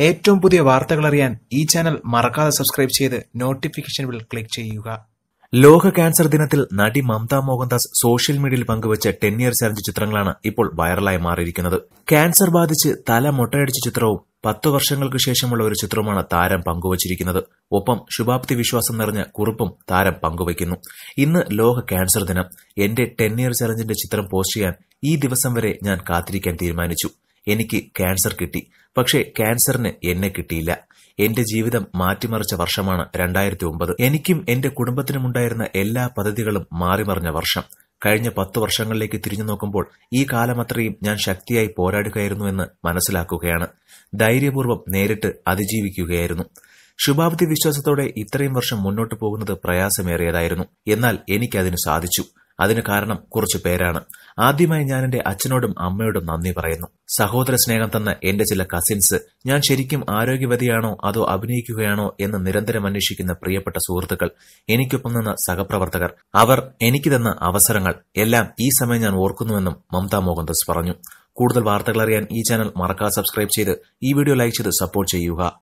ഏറ്റവും പുതിയ വാർത്തകൾ അറിയാൻ ഈ ചാനൽ മറക്കാതെ സബ്സ്ക്രൈബ് ചെയ്ത് നോട്ടിഫിക്കേഷൻ ബിൽ ക്ലിക്ക് ചെയ്യുക. ലോക ക്യാൻസർ ദിനത്തിൽ നടി മമത മോഹൻദാസ് സോഷ്യൽ മീഡിയയിൽ പങ്കുവച്ച ടെൻ ഇയർ ചലഞ്ച് ചിത്രങ്ങളാണ് ഇപ്പോൾ വൈറലായി മാറിയിരിക്കുന്നത്. ക്യാൻസർ ബാധിച്ച് തല മുട്ടയടിച്ച ചിത്രവും പത്തു വർഷങ്ങൾക്ക് ശേഷമുള്ള ഒരു ചിത്രമാണ് താരം പങ്കുവച്ചിരിക്കുന്നത്. ഒപ്പം ശുഭാപ്തി വിശ്വാസം നിറഞ്ഞ കുറിപ്പും താരം പങ്കുവയ്ക്കുന്നു. ഇന്ന് ലോക ക്യാൻസർ ദിനം. എന്റെ ടെൻ ഇയർ ചലഞ്ചിന്റെ ചിത്രം പോസ്റ്റ് ചെയ്യാൻ ഈ ദിവസം വരെ ഞാൻ കാത്തിരിക്കാൻ തീരുമാനിച്ചു. എനിക്ക് ക്യാൻസർ കിട്ടി. പക്ഷേ ക്യാൻസറിന് എന്നെ കിട്ടിയില്ല. എന്റെ ജീവിതം മാറ്റിമറിച്ച വർഷമാണ് രണ്ടായിരത്തി ഒമ്പത് എനിക്കും എന്റെ കുടുംബത്തിനുമുണ്ടായിരുന്ന എല്ലാ പദ്ധതികളും മാറിമറിഞ്ഞ വർഷം. കഴിഞ്ഞ പത്തു വർഷങ്ങളിലേക്ക് തിരിഞ്ഞു നോക്കുമ്പോൾ ഈ കാലമത്രയും ഞാൻ ശക്തിയായി പോരാടുകയായിരുന്നു എന്ന് മനസ്സിലാക്കുകയാണ്. ധൈര്യപൂർവം നേരിട്ട് അതിജീവിക്കുകയായിരുന്നു. ശുഭാപ്തി വിശ്വാസത്തോടെ ഇത്രയും വർഷം മുന്നോട്ട് പോകുന്നത് പ്രയാസമേറിയതായിരുന്നു. എന്നാൽ എനിക്കതിന് സാധിച്ചു. അതിന് കാരണം കുറച്ചു പേരാണ്. ആദ്യമായി ഞാൻ എന്റെ അച്ഛനോടും അമ്മയോടും നന്ദി പറയുന്നു. സഹോദര സ്നേഹം തന്ന എന്റെ ചില കസിൻസ് ഞാൻ ശരിക്കും ആരോഗ്യവതിയാണോ അതോ അഭിനയിക്കുകയാണോ എന്ന് നിരന്തരം അന്വേഷിക്കുന്ന പ്രിയപ്പെട്ട സുഹൃത്തുക്കൾ എനിക്കൊപ്പം നിന്ന സഹപ്രവർത്തകർ അവർ എനിക്ക് തന്ന അവസരങ്ങൾ എല്ലാം ഈ സമയം ഞാൻ ഓർക്കുന്നുവെന്നും മമതാ മോഹൻദാസ് പറഞ്ഞു. കൂടുതൽ വാർത്തകൾ അറിയാൻ ഈ ചാനൽ മറക്കാതെ സബ്സ്ക്രൈബ് ചെയ്ത് ഈ വീഡിയോ ലൈക്ക് ചെയ്ത് സപ്പോർട്ട് ചെയ്യുക.